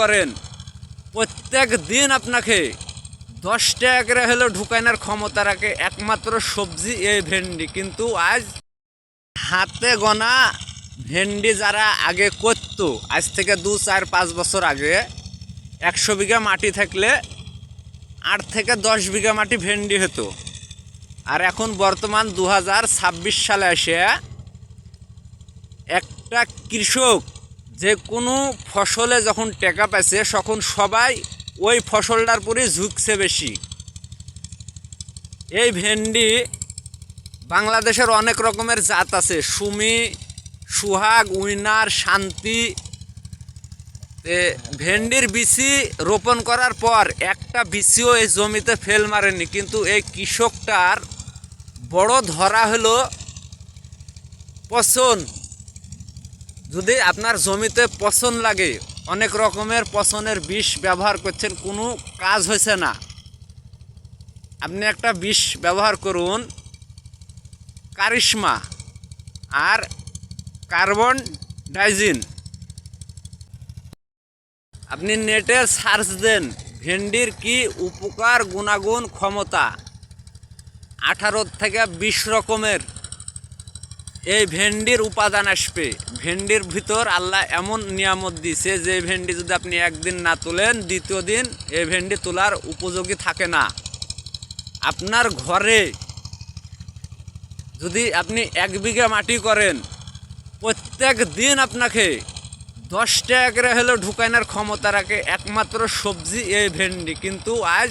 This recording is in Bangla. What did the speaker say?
করেন। প্রত্যেক দিন আপনাকে দশ টাকা করে হলেও ঢুকানোর ক্ষমতা রাখে একমাত্র সবজি এই ভেন্ডি। কিন্তু আজ হাতে গোনা ভেন্ডি যারা আগে করতো, আজ থেকে দু, চার, পাঁচ বছর আগে একশো বিঘা মাটি থাকলে আট থেকে দশ বিঘা মাটি ভেন্ডি হতো। আর এখন বর্তমান দু হাজার ছাব্বিশ সালে এসে একটা কৃষক যে কোনো ফসলে যখন টেকা পাইছে, তখন সবাই ওই ফসলটার পরে ঝুঁকছে বেশি। এই ভেন্ডি বাংলাদেশের অনেক রকমের জাত আছে। সুমি, সুহাগ, উইনার, শান্তি। ভেন্ডির বিচি রোপণ করার পর একটা বিচিও এই জমিতে ফেল মারেনি। কিন্তু এই কৃষকটার বড় ধরা হলো পচন। যদি আপনার জমিতে পচন লাগে, অনেক রকমের পচনের বিষ ব্যবহার করছেন, কোনো কাজ হয়েছে না। আপনি একটা বিষ ব্যবহার করুন, কারিশমা আর কার্বন ডাইজিন। আপনি নেটে সার্চ দেন, ভেন্ডির কি উপকার গুণাগুণ ক্ষমতা। আঠারো থেকে বিশ রকমের। এই ভেন্ডির উপাদান আসবে। ভেন্ডির ভিতর আল্লাহ এমন নিয়ামত দিছে যে ভেন্ডি যদি আপনি একদিন না তোলেন, দ্বিতীয় দিন এই ভেন্ডি তোলার উপযোগী থাকে না। আপনার ঘরে যদি আপনি এক বিঘা মাটি করেন, প্রত্যেক দিন আপনাকে দশটা টাকা করে হলেও ঢুকানোর ক্ষমতা রাখে একমাত্র সবজি এই ভেন্ডি। কিন্তু আজ